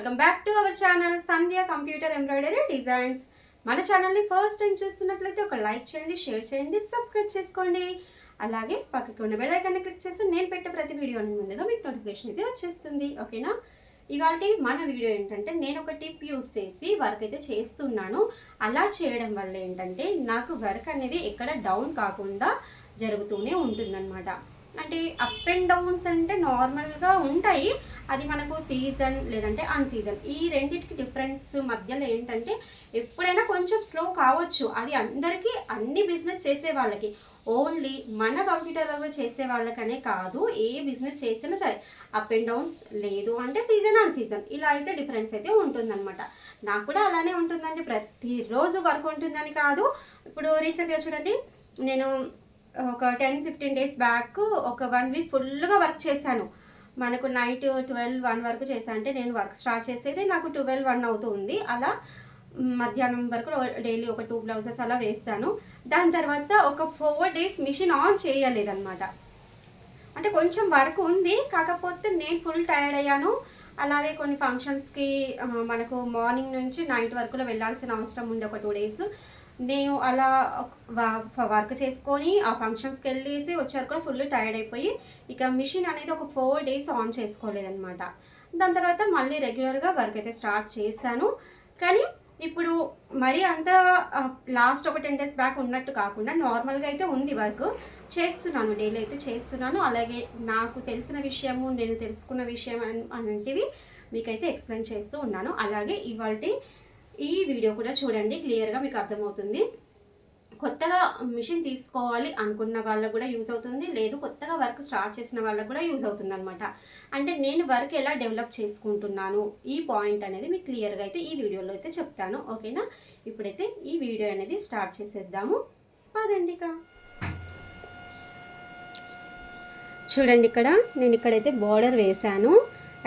Welcome back to our channel Sandhya computer embroidery designs. మన ఛానల్ని first time చూస్తున్నట్లయితే ఒక లైక్ చేయండి షేర్ చేయండి సబ్స్క్రైబ్ చేసుకోండి. అలాగే పక్కకి ఉన్న బెల్ ఐకాన్ని క్లిక్ చేసి నేను పెట్టే ప్రతి వీడియోని ముందుగా మీకు నోటిఫికేషన్ అయితే వచ్చేస్తుంది. ఓకేనా? ఇవాళ మన వీడియో ఏంటంటే నేను ఒక టిప్ యూస్ చేసి వర్క్ అయితే చేస్తున్నాను. అలా చేయడం వల్ల ఏంటంటే నాకు వర్క్ అనేది ఎక్కడ డౌన్ కాకుండా జరుగుతూనే ఉంటుందన్నమాట. అంటే అప్ అండ్ డౌన్స్ అంటే నార్మల్గా ఉంటాయి. అది మనకు సీజన్ లేదంటే అన్ సీజన్ ఈ రెండింటికి డిఫరెన్స్ మధ్యలో ఏంటంటే ఎప్పుడైనా కొంచెం స్లో కావచ్చు. అది అందరికీ అన్ని బిజినెస్ చేసే వాళ్ళకి. ఓన్లీ మన కంప్యూటర్లో చేసే వాళ్ళకనే కాదు ఏ బిజినెస్ చేసినా సరే. అప్ అండ్ డౌన్స్ లేదు అంటే సీజన్ అన్ సీజన్ ఇలా అయితే డిఫరెన్స్ అయితే ఉంటుందన్నమాట. నాకు కూడా అలానే ఉంటుందండి. ప్రతిరోజు వర్క్ ఉంటుందని కాదు. ఇప్పుడు రీసెంట్గా చూడండి నేను ఒక టెన్ ఫిఫ్టీన్ డేస్ బ్యాక్ ఒక వన్ వీక్ ఫుల్గా వర్క్ చేశాను. మనకు నైట్ ట్వెల్వ్ వన్ వరకు చేసా అంటే నేను వర్క్ స్టార్ట్ చేసేది నాకు ట్వెల్వ్ వన్ అవుతుంది అలా మధ్యాహ్నం వరకు డైలీ ఒక టూ బ్లౌజెస్ అలా వేస్తాను. దాని తర్వాత ఒక ఫోర్ డేస్ మిషన్ ఆన్ చేయలేదన్నమాట. అంటే కొంచెం వర్క్ ఉంది. కాకపోతే నేను ఫుల్ టైర్డ్ అయ్యాను. అలాగే కొన్ని ఫంక్షన్స్కి మనకు మార్నింగ్ నుంచి నైట్ వరకులో వెళ్ళాల్సిన అవసరం ఉంది. ఒక టూ డేస్. నేను అలా వర్క్ చేసుకొని ఆ ఫంక్షన్స్కి వెళ్ళేసి వచ్చారు కూడా ఫుల్ టైర్డ్ అయిపోయి ఇక మిషన్ అనేది ఒక ఫోర్ డేస్ ఆన్ చేసుకోలేదనమాట దాని తర్వాత మళ్ళీ రెగ్యులర్గా వర్క్ అయితే స్టార్ట్ చేశాను. కానీ ఇప్పుడు మరీ అంత లాస్ట్ ఒక టెన్ డేస్ బ్యాక్ ఉన్నట్టు కాకుండా నార్మల్గా అయితే ఉంది వర్క్ చేస్తున్నాను డైలీ అయితే చేస్తున్నాను. అలాగే నాకు తెలిసిన విషయము నేను తెలుసుకున్న విషయం అన్- అలాంటివి మీకైతే ఎక్స్ప్లెయిన్ చేస్తూ ఉన్నాను. అలాగే ఇవాళ ఈ వీడియో కూడా చూడండి క్లియర్గా మీకు అర్థమవుతుంది. కొత్తగా మిషన్ తీసుకోవాలి అనుకున్న వాళ్ళకు కూడా యూజ్ అవుతుంది లేదు కొత్తగా వర్క్ స్టార్ట్ చేసిన వాళ్ళకు కూడా యూజ్ అవుతుంది అనమాట అంటే నేను వర్క్ ఎలా డెవలప్ చేసుకుంటున్నాను ఈ పాయింట్ అనేది మీకు క్లియర్గా అయితే ఈ వీడియోలో అయితే చెప్తాను. ఓకేనా ఇప్పుడైతే ఈ వీడియో అనేది స్టార్ట్ చేసేద్దాము. పదండి ఇక. చూడండి ఇక్కడ నేను ఇక్కడైతే బార్డర్ వేశాను.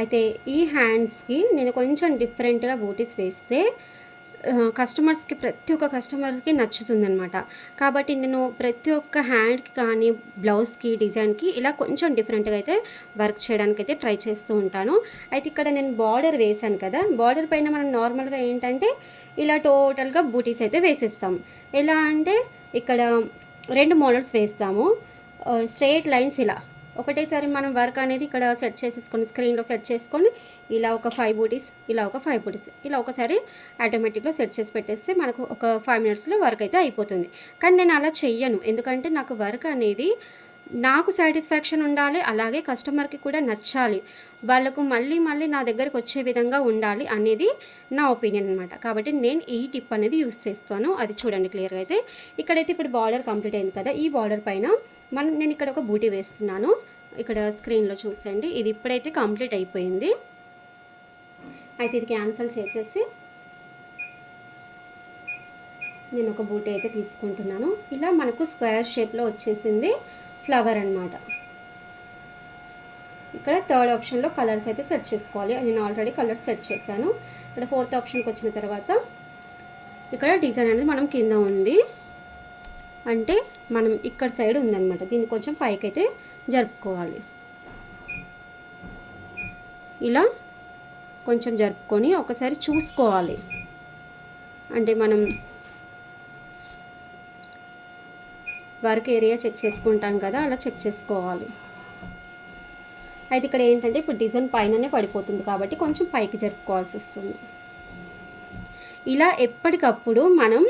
అయితే ఈ హ్యాండ్స్కి నేను కొంచెం డిఫరెంట్గా బూటీస్ వేస్తే కస్టమర్స్కి ప్రతి ఒక్క కస్టమర్కి నచ్చుతుంది అనమాట కాబట్టి నేను ప్రతి ఒక్క హ్యాండ్కి కానీ బ్లౌజ్కి డిజైన్కి ఇలా కొంచెం డిఫరెంట్గా అయితే వర్క్ చేయడానికి అయితే ట్రై చేస్తూ ఉంటాను. అయితే ఇక్కడ నేను బార్డర్ వేశాను కదా బార్డర్ పైన మనం నార్మల్గా ఏంటంటే ఇలా టోటల్గా బూటీస్ అయితే వేసేస్తాం. ఎలా అంటే ఇక్కడ రెండు మోడల్స్ వేస్తాము. స్ట్రేట్ లైన్స్ ఇలా. ఒకటేసారి మనం వర్క్ అనేది ఇక్కడ సెట్ చేసేసుకొని స్క్రీన్లో సెట్ చేసుకొని ఇలా ఒక ఫైవ్ బూటీస్ ఇలా ఒక ఫైవ్ బూటీస్ ఇలా ఒకసారి ఆటోమేటిక్లో సెట్ చేసి పెట్టేస్తే మనకు ఒక ఫైవ్ మినిట్స్లో వర్క్ అయితే అయిపోతుంది. కానీ నేను అలా చెయ్యను. ఎందుకంటే నాకు వర్క్ అనేది నాకు సాటిస్ఫాక్షన్ ఉండాలి అలాగే కస్టమర్కి కూడా నచ్చాలి. వాళ్ళకు మళ్ళీ మళ్ళీ నా దగ్గరికి వచ్చే విధంగా ఉండాలి అనేది నా ఒపీనియన్ అనమాట కాబట్టి నేను ఈ టిప్ అనేది యూస్ చేస్తాను. అది చూడండి క్లియర్గా అయితే. ఇక్కడైతే ఇప్పుడు బార్డర్ కంప్లీట్ అయింది కదా. ఈ బార్డర్ పైన మనం నేను ఇక్కడ ఒక బూటీ వేస్తున్నాను. ఇక్కడ స్క్రీన్లో చూసండి ఇది ఇప్పుడైతే కంప్లీట్ అయిపోయింది. అయితే ఇది క్యాన్సిల్ చేసేసి నేను ఒక బూటీ అయితే తీసుకుంటున్నాను. ఇలా మనకు స్క్వేర్ షేప్లో వచ్చేసింది. ఫ్లవర్ అనమాట ఇక్కడ థర్డ్ ఆప్షన్లో కలర్స్ అయితే సెట్ చేసుకోవాలి. నేను ఆల్రెడీ కలర్స్ సెట్ చేశాను. ఇక్కడ ఫోర్త్ ఆప్షన్కి వచ్చిన తర్వాత ఇక్కడ డిజైన్ అనేది మనం కింద ఉంది. అంటే మనం ఇక్కడ సైడ్ ఉందన్నమాట. దీన్ని కొంచెం పైకి అయితే జరుపుకోవాలి. ఇలా కొంచెం జరుపుకొని ఒకసారి చూసుకోవాలి. అంటే మనం వర్క్ ఏరియా చెక్ చేసుకుంటాం కదా అలా చెక్ చేసుకోవాలి. అయితే ఇక్కడ ఏంటంటే ఇప్పుడు డిజైన్ పైననే పడిపోతుంది కాబట్టి కొంచెం పైకి జరుపుకోవాల్సి వస్తుంది. ఇలా ఎప్పటికప్పుడు మనం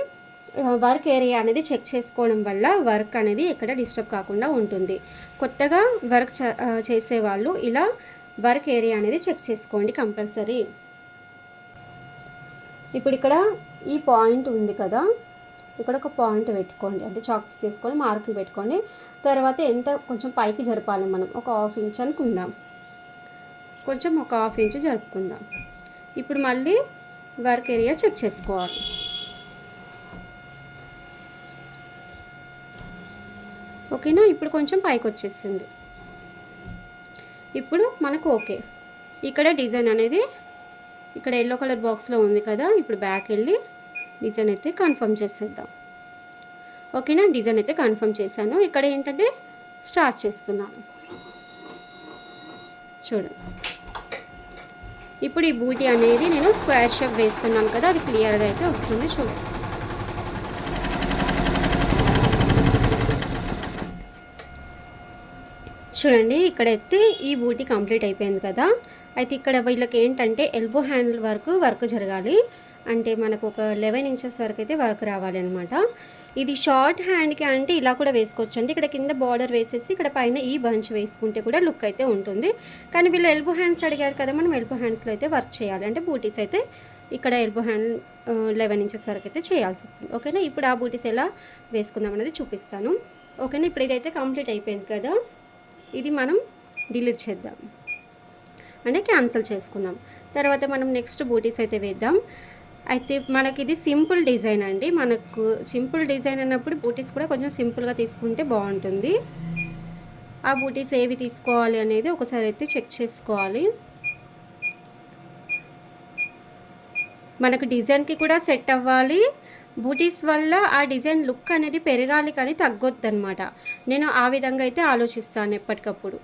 వర్క్ ఏరియా అనేది చెక్ చేసుకోవడం వల్ల వర్క్ అనేది ఎక్కడ డిస్టర్బ్ కాకుండా ఉంటుంది. కొత్తగా వర్క్ చేసేవాళ్ళు ఇలా వర్క్ ఏరియా అనేది చెక్ చేసుకోండి కంపల్సరీ. ఇప్పుడు ఇక్కడ ఈ పాయింట్ ఉంది కదా ఇక్కడ ఒక పాయింట్ పెట్టుకోండి. అంటే చాక్స్ తీసుకొని మార్కులు పెట్టుకోండి తర్వాత ఎంత కొంచెం పైకి జరపాలి మనం. ఒక హాఫ్ ఇంచ్ అనుకుందాం. కొంచెం ఒక హాఫ్ ఇంచ్ జరుపుకుందాం. ఇప్పుడు మళ్ళీ వర్క్ ఏరియా చెక్ చేసుకోవాలి. ఓకేనా? ఇప్పుడు కొంచెం పైకి వచ్చేసింది. ఇప్పుడు మనకు ఓకే. ఇక్కడ డిజైన్ అనేది ఇక్కడ ఎల్లో కలర్ బాక్స్లో ఉంది కదా. ఇప్పుడు బ్యాక్ వెళ్ళి డిజైన్ అయితే కన్ఫర్మ్ చేసేద్దాం. ఓకేనా? డిజైన్ అయితే కన్ఫర్మ్ చేశాను. ఇక్కడ ఏంటంటే స్టార్ట్ చేస్తున్నాను. చూడండి. ఇప్పుడు ఈ బూటీ అనేది నేను స్క్వేర్ షేప్ వేస్తున్నాను కదా అది క్లియర్గా అయితే వస్తుంది. చూడండి. చూడండి ఇక్కడైతే ఈ బూటీ కంప్లీట్ అయిపోయింది కదా. అయితే ఇక్కడ వీళ్ళకి ఏంటంటే ఎల్బో హ్యాండిల్ వరకు వర్క్ జరగాలి. అంటే మనకు ఒక లెవెన్ ఇంచెస్ వరకు అయితే వర్క్ రావాలి అనమాట ఇది షార్ట్ హ్యాండ్కి అంటే ఇలా కూడా వేసుకోవచ్చు. అండి ఇక్కడ కింద బార్డర్ వేసేసి ఇక్కడ పైన ఈ బంచ్ వేసుకుంటే కూడా లుక్ అయితే ఉంటుంది. కానీ వీళ్ళు ఎల్బో హ్యాండ్స్ అడిగారు కదా మనం ఎల్బో హ్యాండ్స్లో అయితే వర్క్ చేయాలి. అంటే బూటీస్ అయితే ఇక్కడ ఎల్బో హ్యాండ్ లెవెన్ ఇంచెస్ వరకు అయితే చేయాల్సి వస్తుంది. ఓకేనా? ఇప్పుడు ఆ బూటీస్ ఎలా వేసుకుందాం అనేది చూపిస్తాను. ఓకేనా? ఇప్పుడు ఇదైతే కంప్లీట్ అయిపోయింది కదా. ఇది మనం డిలీట్ చేద్దాం. అంటే క్యాన్సిల్ చేసుకుందాం. తర్వాత మనం నెక్స్ట్ బూటీస్ అయితే వేద్దాం. అయితే మనకి ఇది సింపుల్ డిజైన్ అండి. మనకు సింపుల్ డిజైన్ అన్నప్పుడు బూటీస్ కూడా కొంచెం సింపుల్గా తీసుకుంటే బాగుంటుంది. ఆ బూటీస్ ఏవి తీసుకోవాలి అనేది ఒకసారి అయితే చెక్ చేసుకోవాలి. మనకు డిజైన్కి కూడా సెట్ అవ్వాలి. బూటీస్ వల్ల ఆ డిజైన్ లుక్ అనేది పెరగాలి కానీ తగ్గొద్దు అనమాట నేను ఆ విధంగా అయితే ఆలోచిస్తాను ఎప్పటికప్పుడు.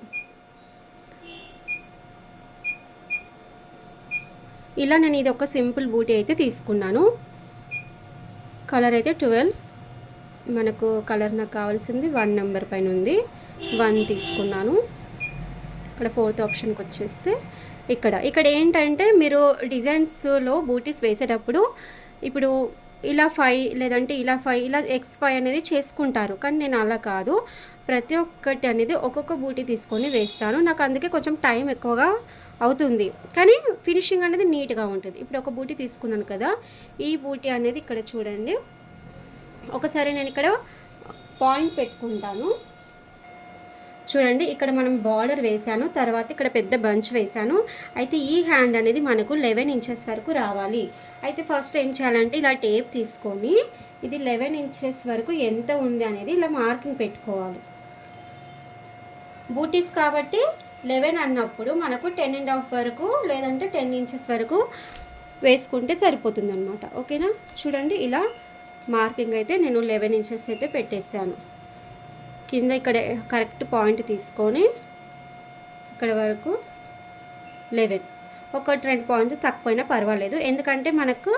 ఇలా నేను ఇది ఒక సింపుల్ బూటీ అయితే తీసుకున్నాను. కలర్ అయితే ట్వెల్వ్ మనకు కలర్ నాకు కావాల్సింది వన్ నెంబర్ పైన ఉంది వన్ తీసుకున్నాను. ఇక్కడ ఫోర్త్ ఆప్షన్కి వచ్చేస్తే ఇక్కడ. ఇక్కడ ఏంటంటే మీరు డిజైన్స్లో బూటీస్ వేసేటప్పుడు ఇప్పుడు ఇలా ఫైవ్ లేదంటే ఇలా ఫైవ్ ఇలా ఎక్స్ ఫైవ్ అనేది చేసుకుంటారు. కానీ నేను అలా కాదు. ప్రతి ఒక్కటి అనేది ఒక్కొక్క బూటీ తీసుకొని వేస్తాను. నాకు అందుకే కొంచెం టైం ఎక్కువగా అవుతుంది. కానీ ఫినిషింగ్ అనేది నీట్గా ఉంటుంది. ఇప్పుడు ఒక బూటీ తీసుకున్నాను కదా ఈ బూటీ అనేది ఇక్కడ చూడండి. ఒకసారి నేను ఇక్కడ పాయింట్ పెట్టుకుంటాను. చూడండి ఇక్కడ మనం బార్డర్ వేసాను తర్వాత ఇక్కడ పెద్ద బంచ్ వేసాను అయితే ఈ హ్యాండ్ అనేది మనకు లెవెన్ ఇంచెస్ వరకు రావాలి. అయితే ఫస్ట్ ఏం చేయాలంటే ఇలా టేప్ తీసుకొని ఇది లెవెన్ ఇంచెస్ వరకు ఎంత ఉంది అనేది ఇలా మార్కింగ్ పెట్టుకోవాలి. బూటీస్ కాబట్టి లెవెన్ అన్నప్పుడు మనకు టెన్ అండ్ హాఫ్ వరకు లేదంటే టెన్ ఇంచెస్ వరకు వేసుకుంటే సరిపోతుంది అనమాట ఓకేనా? చూడండి ఇలా మార్కింగ్ అయితే నేను లెవెన్ ఇంచెస్ అయితే పెట్టేశాను. కింద ఇక్కడ కరెక్ట్ పాయింట్ తీసుకొని ఇక్కడ వరకు లెవెన్. ఒక రెండు పాయింట్ తక్కువైనా పర్వాలేదు. ఎందుకంటే మనకు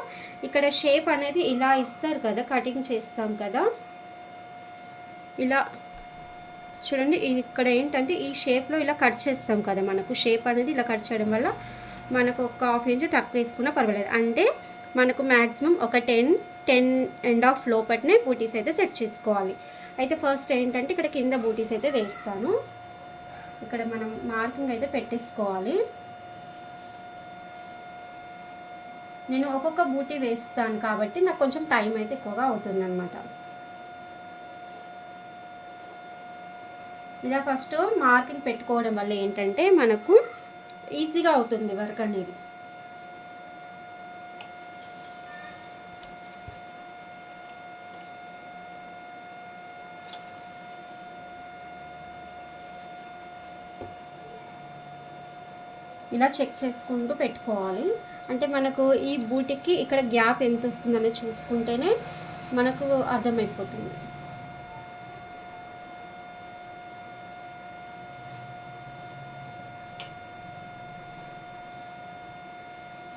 ఇక్కడ షేప్ అనేది ఇలా ఇస్తారు కదా కటింగ్ చేస్తాం కదా. ఇలా చూడండి ఇక్కడ ఏంటంటే ఈ షేప్లో ఇలా కట్ చేస్తాం కదా మనకు. షేప్ అనేది ఇలా కట్ చేయడం వల్ల మనకు ఒక హాఫ్ ఇంచ్ తక్కువ వేసుకున్నా పర్వాలేదు. అంటే మనకు మ్యాక్సిమం ఒక టెన్ టెన్ అండ్ హాఫ్ లోపట్నే బూటీస్ అయితే సెట్ చేసుకోవాలి. అయితే ఫస్ట్ ఏంటంటే ఇక్కడ కింద బూటీస్ అయితే వేస్తాను. ఇక్కడ మనం మార్కింగ్ అయితే పెట్టేసుకోవాలి. నేను ఒక్కొక్క బూటీ వేస్తాను కాబట్టి నాకు కొంచెం టైం అయితే ఎక్కువగా అవుతుంది ఇలా ఫస్ట్ మార్కింగ్ పెట్టుకోవడం వల్ల ఏంటంటే మనకు ఈజీగా అవుతుంది వర్క్ అనేది. ఇలా చెక్ చేసుకుంటూ పెట్టుకోవాలి. అంటే మనకు ఈ బూటికి ఇక్కడ గ్యాప్ ఎంత వస్తుందని చూసుకుంటేనే మనకు అర్థమైపోతుంది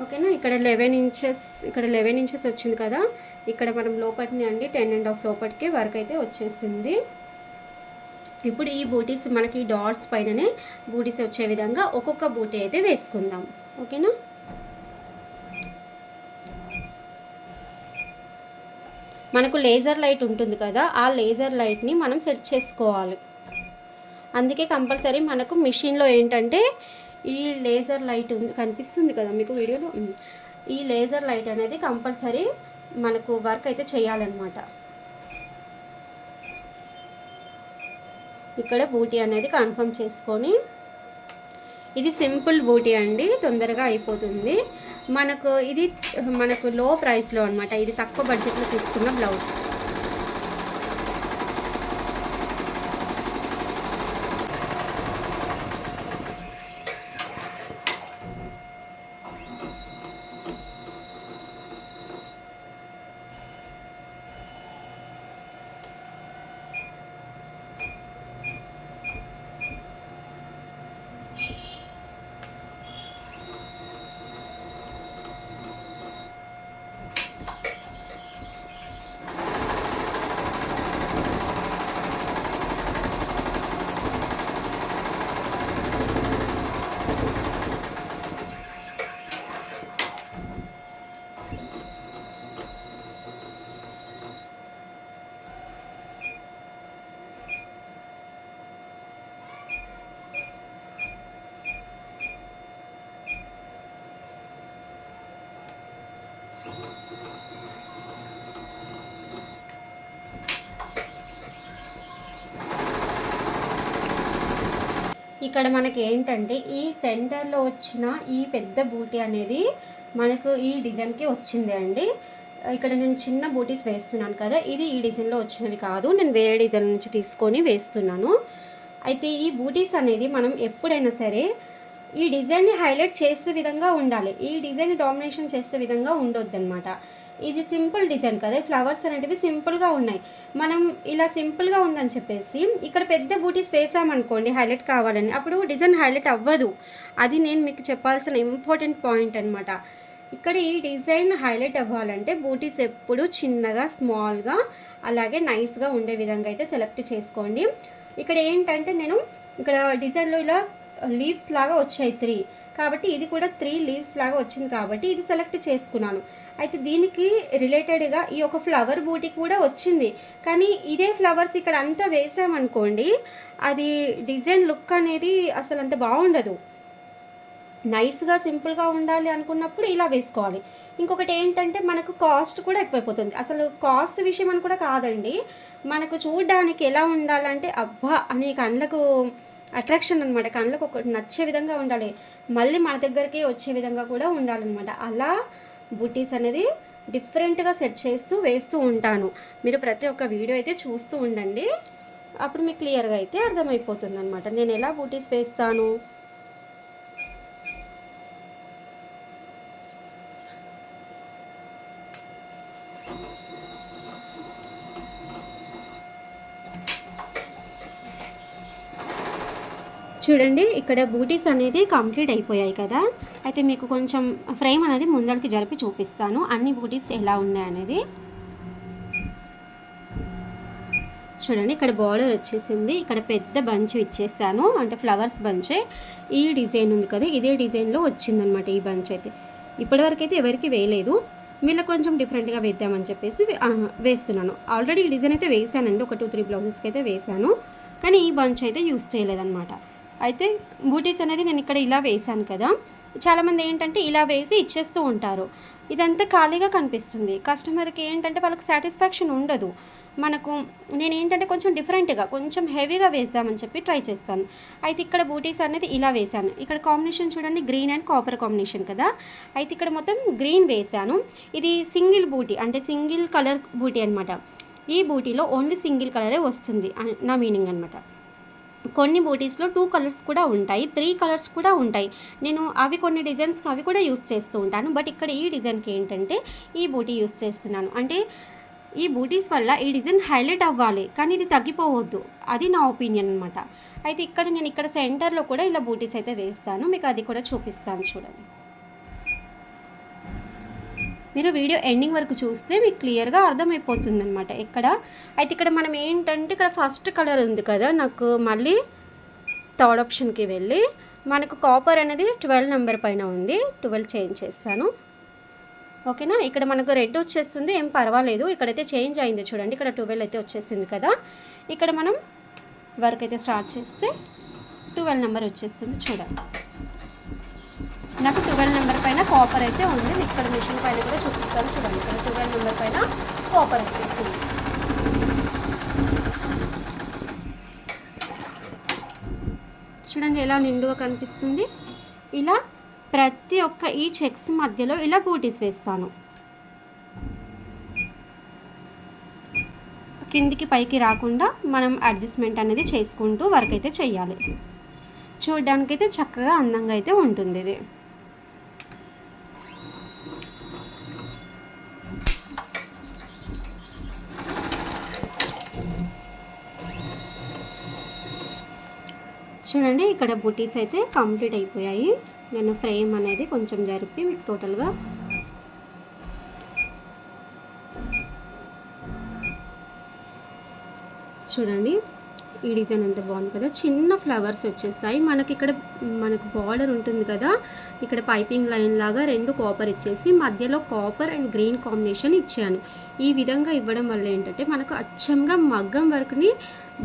ఓకేనా ఇక్కడ లెవెన్ ఇంచెస్ ఇక్కడ లెవెన్ ఇంచెస్ వచ్చింది కదా? ఇక్కడ మనం లోపటిని అండి టెన్ అండ్ హాఫ్ లోపటికి వర్క్ అయితే వచ్చేసింది. ఇప్పుడు ఈ బూటీస్ మనకి డాట్స్ పైననే బూటీస్ వచ్చే విధంగా ఒక్కొక్క బూటీ అయితే వేసుకుందాం. ఓకేనా మనకు లేజర్ లైట్ ఉంటుంది కదా ఆ లేజర్ లైట్ని మనం సెట్ చేసుకోవాలి. అందుకే కంపల్సరీ మనకు మిషన్లో ఏంటంటే ఈ లేజర్ లైట్ ఉంది కనిపిస్తుంది కదా మీకు వీడియోలో? ఈ లేజర్ లైట్ అనేది కంపల్సరీ మనకు వర్క్ అయితే చేయాలన్నమాట. ఇక్కడ బూటీ అనేది కన్ఫర్మ్ చేసుకొని ఇది సింపుల్ బూటీ అండి తొందరగా అయిపోతుంది. మనకు ఇది మనకు లో ప్రైస్లో అనమాట ఇది తక్కువ బడ్జెట్లో తీసుకున్న బ్లౌజ్ ఇక్కడ మనకి ఏంటంటే ఈ సెంటర్లో వచ్చిన ఈ పెద్ద బూటీ అనేది మనకు ఈ డిజైన్కి వచ్చింది అండి. ఇక్కడ నేను చిన్న బూటీస్ వేస్తున్నాను కదా ఇది ఈ డిజైన్లో వచ్చినవి కాదు. నేను వేరే డిజైన్ నుంచి తీసుకొని వేస్తున్నాను. అయితే ఈ బూటీస్ అనేది మనం ఎప్పుడైనా సరే ఈ డిజైన్ని హైలైట్ చేసే విధంగా ఉండాలి. ఈ డిజైన్ డామినేషన్ చేసే విధంగా ఉండొద్దు అనమాట ఇది సింపుల్ డిజైన్ కదా ఫ్లవర్స్ అనేటివి సింపుల్గా ఉన్నాయి. మనం ఇలా సింపుల్గా ఉందని చెప్పేసి ఇక్కడ పెద్ద బూటీస్ వేసామనుకోండి హైలైట్ కావాలని అప్పుడు డిజైన్ హైలైట్ అవ్వదు. అది నేను మీకు చెప్పాల్సిన ఇంపార్టెంట్ పాయింట్ అనమాట ఇక్కడ ఈ డిజైన్ హైలైట్ అవ్వాలంటే బూటీస్ ఎప్పుడు చిన్నగా స్మాల్గా అలాగే నైస్గా ఉండే విధంగా అయితే సెలెక్ట్ చేసుకోండి. ఇక్కడ ఏంటంటే నేను ఇక్కడ డిజైన్లో ఇలా లీవ్స్ లాగా వచ్చాయి త్రీ. కాబట్టి ఇది కూడా త్రీ లీవ్స్ లాగా వచ్చింది కాబట్టి ఇది సెలెక్ట్ చేసుకున్నాను. అయితే దీనికి రిలేటెడ్గా ఈ ఒక ఫ్లవర్ బూటీ కూడా వచ్చింది. కానీ ఇదే ఫ్లవర్స్ ఇక్కడ అంతా వేసామనుకోండి అది డిజైన్ లుక్ అనేది అసలు అంత బాగుండదు. నైస్గా సింపుల్గా ఉండాలి అనుకున్నప్పుడు ఇలా వేసుకోవాలి. ఇంకొకటి ఏంటంటే మనకు కాస్ట్ కూడా ఎక్కువైపోతుంది. అసలు కాస్ట్ విషయం అని కూడా కాదండి మనకు చూడడానికి ఎలా ఉండాలంటే అబ్బా అనే కళ్ళకు అట్రాక్షన్ అనమాట కళ్ళకు ఒక నచ్చే విధంగా ఉండాలి. మళ్ళీ మన దగ్గరికి వచ్చే విధంగా కూడా ఉండాలన్నమాట. అలా బూటీస్ అనేది డిఫరెంట్గా సెట్ చేస్తూ వేస్తూ ఉంటాను. మీరు ప్రతి ఒక్క వీడియో అయితే చూస్తూ ఉండండి. అప్పుడు మీకు క్లియర్గా అయితే అర్థమైపోతుంది అనమాట నేను ఎలా బూటీస్ వేస్తాను? చూడండి ఇక్కడ బూటీస్ అనేది కంప్లీట్ అయిపోయాయి కదా. అయితే మీకు కొంచెం ఫ్రేమ్ అనేది ముందరికి జరిపి చూపిస్తాను. అన్ని బూటీస్ ఎలా ఉన్నాయి అనేది. చూడండి ఇక్కడ బార్డర్ వచ్చేసింది. ఇక్కడ పెద్ద బంచ్ ఇచ్చేసాను. అంటే ఫ్లవర్స్ బంచే ఈ డిజైన్ ఉంది కదా ఇదే డిజైన్లో వచ్చిందనమాట ఈ బంచ్ అయితే. ఇప్పటివరకు అయితే ఎవరికి వేయలేదు. వీళ్ళకి కొంచెం డిఫరెంట్గా వేద్దామని చెప్పేసి వేస్తున్నాను. ఆల్రెడీ ఈ డిజైన్ అయితే వేసానండి. ఒక టూ త్రీ బ్లౌజెస్కి అయితే వేసాను. కానీ ఈ బంచ్ అయితే యూస్ చేయలేదన్నమాట. అయితే బూటీస్ అనేది నేను ఇక్కడ ఇలా వేసాను కదా. చాలామంది ఏంటంటే ఇలా వేసి ఇచ్చేస్తూ ఉంటారు. ఇదంతా ఖాళీగా కనిపిస్తుంది. కస్టమర్కి ఏంటంటే వాళ్ళకి సాటిస్ఫాక్షన్ ఉండదు. మనకు నేను ఏంటంటే కొంచెం డిఫరెంట్గా కొంచెం హెవీగా వేసామని చెప్పి ట్రై చేస్తాను. అయితే ఇక్కడ బూటీస్ అనేది ఇలా వేసాను ఇక్కడ కాంబినేషన్ చూడండి గ్రీన్ అండ్ కాపర్ కాంబినేషన్ కదా. అయితే ఇక్కడ మొత్తం గ్రీన్ వేసాను ఇది సింగిల్ బూటీ అంటే సింగిల్ కలర్ బూటీ అనమాట ఈ బూటీలో ఓన్లీ సింగిల్ కలరే వస్తుంది నా మీనింగ్ అనమాట కొన్ని బూటీస్లో టూ కలర్స్ కూడా ఉంటాయి త్రీ కలర్స్ కూడా ఉంటాయి. నేను అవి కొన్ని డిజైన్స్కి అవి కూడా యూస్ చేస్తూ ఉంటాను. బట్ ఇక్కడ ఈ డిజైన్కి ఏంటంటే ఈ బూటీ యూస్ చేస్తున్నాను. అంటే ఈ బూటీస్ వల్ల ఈ డిజైన్ హైలైట్ అవ్వాలి. కానీ ఇది తగ్గిపోవద్దు. అది నా ఒపీనియన్ అనమాట అయితే ఇక్కడ నేను ఇక్కడ సెంటర్లో కూడా ఇలా బూటీస్ అయితే వేస్తాను. మీకు అది కూడా చూపిస్తాను చూడండి. మీరు వీడియో ఎండింగ్ వరకు చూస్తే మీకు క్లియర్గా అర్థమైపోతుంది అనమాట ఇక్కడ అయితే ఇక్కడ మనం ఏంటంటే ఇక్కడ ఫస్ట్ కలర్ ఉంది కదా నాకు మళ్ళీ థర్డ్ ఆప్షన్కి వెళ్ళి మనకు కాపర్ అనేది ట్వెల్వ్ నెంబర్ పైన ఉంది. ట్వెల్వ్ చేంజ్ చేస్తాను. ఓకేనా? ఇక్కడ మనకు రెడ్ వచ్చేస్తుంది ఏం పర్వాలేదు. ఇక్కడైతే చేంజ్ అయింది చూడండి ఇక్కడ ట్వెల్వ్ అయితే వచ్చేసింది కదా. ఇక్కడ మనం వర్క్ అయితే స్టార్ట్ చేస్తే ట్వెల్వ్ నెంబర్ వచ్చేస్తుంది చూడండి. నాకు ట్వెల్వ్ నెంబర్ పైన కాపర్ అయితే ఉంది. ఇక్కడ మిషన్ పైన కూడా చూపిస్తాను చూడండి. ఇక్కడ ట్వెల్వ్ నెంబర్ పైన కాపర్ వచ్చేస్తుంది చూడండి ఎలా నిండుగా కనిపిస్తుంది. ఇలా ప్రతి ఒక్క ఈ చెక్స్ మధ్యలో ఇలా బూటీస్ వేస్తాను. కిందికి పైకి రాకుండా మనం అడ్జస్ట్మెంట్ అనేది చేసుకుంటూ వర్క్ అయితే చేయాలి చూడడానికైతే చక్కగా అందంగా అయితే ఉంటుంది ఇది. చూడండి ఇక్కడ బుటీస్ అయితే కంప్లీట్ అయిపోయాయి. నేను ఫ్రేమ్ అనేది కొంచెం జరిపి మీకు టోటల్గా చూడండి ఈ డిజైన్ ఎంత బాగుంది కదా. చిన్న ఫ్లవర్స్ వచ్చేసాయి. మనకి ఇక్కడ మనకు బార్డర్ ఉంటుంది కదా. ఇక్కడ పైపింగ్ లైన్ లాగా రెండు కాపర్ ఇచ్చేసి మధ్యలో కాపర్ అండ్ గ్రీన్ కాంబినేషన్ ఇచ్చాను. ఈ విధంగా ఇవ్వడం వల్ల ఏంటంటే మనకు అచ్చంగా మగ్గం వర్క్ని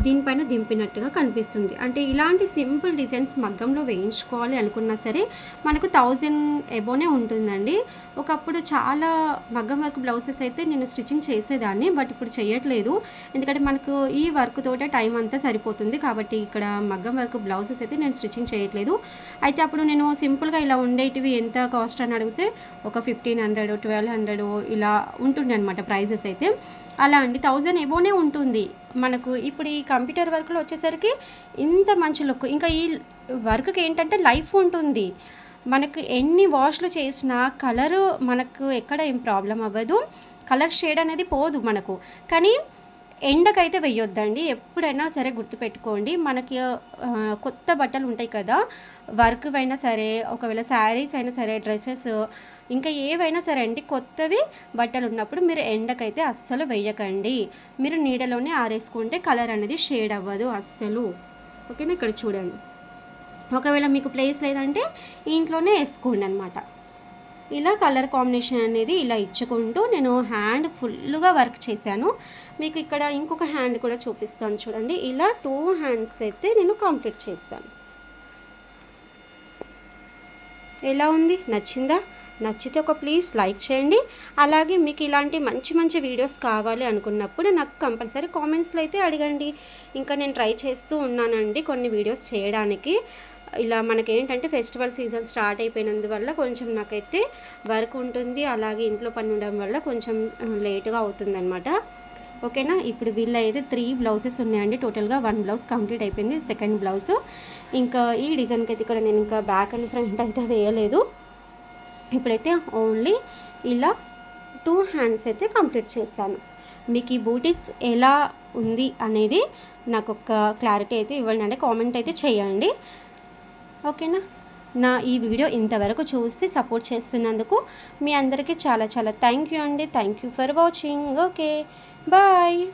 దీనిపైన దింపినట్టుగా కనిపిస్తుంది. అంటే ఇలాంటి సింపుల్ డిజైన్స్ మగ్గంలో వేయించుకోవాలి అనుకున్నా సరే మనకు థౌజండ్ ఎబోనే ఉంటుందండి. ఒకప్పుడు చాలా మగ్గం వర్క్ బ్లౌజెస్ అయితే నేను స్టిచ్చింగ్ చేసేదాన్ని బట్ ఇప్పుడు చేయట్లేదు. ఎందుకంటే మనకు ఈ వర్క్ తోటే టైం అంతా సరిపోతుంది కాబట్టి ఇక్కడ మగ్గం వర్క్ బ్లౌజెస్ అయితే నేను స్టిచ్చింగ్ చేయట్లేదు. అయితే అప్పుడు నేను సింపుల్గా ఇలా ఉండేటివి ఎంత కాస్ట్ అని అడిగితే ఒక ఫిఫ్టీన్ హండ్రెడ్ ట్వెల్వ్ హండ్రెడ్ ఇలా ఉంటుండే అనమాట ప్రైజెస్ అయితే. అలా అండి. థౌజండ్ ఎబోనే ఉంటుంది. మనకు ఇప్పుడు ఈ కంప్యూటర్ వర్క్లో వచ్చేసరికి ఇంత మంచి లుక్. ఇంకా ఈ వర్క్కి ఏంటంటే లైఫ్ ఉంటుంది. మనకు ఎన్ని వాష్లు చేసినా కలరు మనకు ఎక్కడ ఏం ప్రాబ్లం అవ్వదు. కలర్ షేడ్ అనేది పోదు మనకు. కానీ ఎండకైతే వెయ్యొద్దండి. ఎప్పుడైనా సరే గుర్తుపెట్టుకోండి. మనకి కొత్త బట్టలు ఉంటాయి కదా వర్క్ అయినా సరే ఒకవేళ శారీస్ అయినా సరే డ్రెస్సెస్ ఇంకా ఏవైనా సరే అండి కొత్తవి బట్టలు ఉన్నప్పుడు మీరు ఎండకైతే అస్సలు వెయ్యకండి. మీరు నీడలోనే ఆరేసుకుంటే కలర్ అనేది షేడ్ అవ్వదు అస్సలు. ఓకేనా? ఇక్కడ చూడండి. ఒకవేళ మీకు ప్లేస్ లేదంటే ఇంట్లోనే వేసుకోండి అనమాట ఇలా కలర్ కాంబినేషన్ అనేది ఇలా ఇచ్చుకుంటూ నేను హ్యాండ్ ఫుల్గా వర్క్ చేశాను. మీకు ఇక్కడ ఇంకొక హ్యాండ్ కూడా చూపిస్తాను చూడండి. ఇలా టూ హ్యాండ్స్ అయితే నేను కంప్లీట్ చేశాను. ఎలా ఉంది? నచ్చిందా? నచ్చితే ఒక ప్లీజ్ లైక్ చేయండి. అలాగే మీకు ఇలాంటి మంచి మంచి వీడియోస్ కావాలి అనుకున్నప్పుడు నాకు కంపల్సరీ కామెంట్స్లో అయితే అడగండి. ఇంకా నేను ట్రై చేస్తూ ఉన్నానండి కొన్ని వీడియోస్ చేయడానికి. ఇలా మనకి ఏంటంటే ఫెస్టివల్ సీజన్ స్టార్ట్ అయిపోయినందువల్ల కొంచెం నాకైతే వర్క్ ఉంటుంది. అలాగే ఇంట్లో పని ఉండడం వల్ల కొంచెం లేట్గా అవుతుందన్నమాట. ఓకేనా? ఇప్పుడు వీళ్ళ అయితే త్రీ బ్లౌజెస్ ఉన్నాయండి. టోటల్గా వన్ బ్లౌజ్ కంప్లీట్ అయిపోయింది. Second blouse. ఇంకా ఈ డిజైన్కి అయితే ఇక్కడ నేను ఇంకా బ్యాక్ అండ్ ఫ్రంట్ అయితే వేయలేదు. ఇప్పుడైతే ఓన్లీ ఇలా టూ హ్యాండ్స్ అయితే కంప్లీట్ చేశాను. మీకు ఈ బూటీస్ ఎలా ఉంది అనేది నాకు ఒక క్లారిటీ అయితే ఇవ్వండి. అంటే కామెంట్ అయితే చేయండి. ఓకేనా? నా ఈ వీడియో ఇంతవరకు చూసి సపోర్ట్ చేస్తున్నందుకు మీ అందరికీ చాలా చాలా థ్యాంక్ యూ అండి. Thank you for watching. Okay. Bye.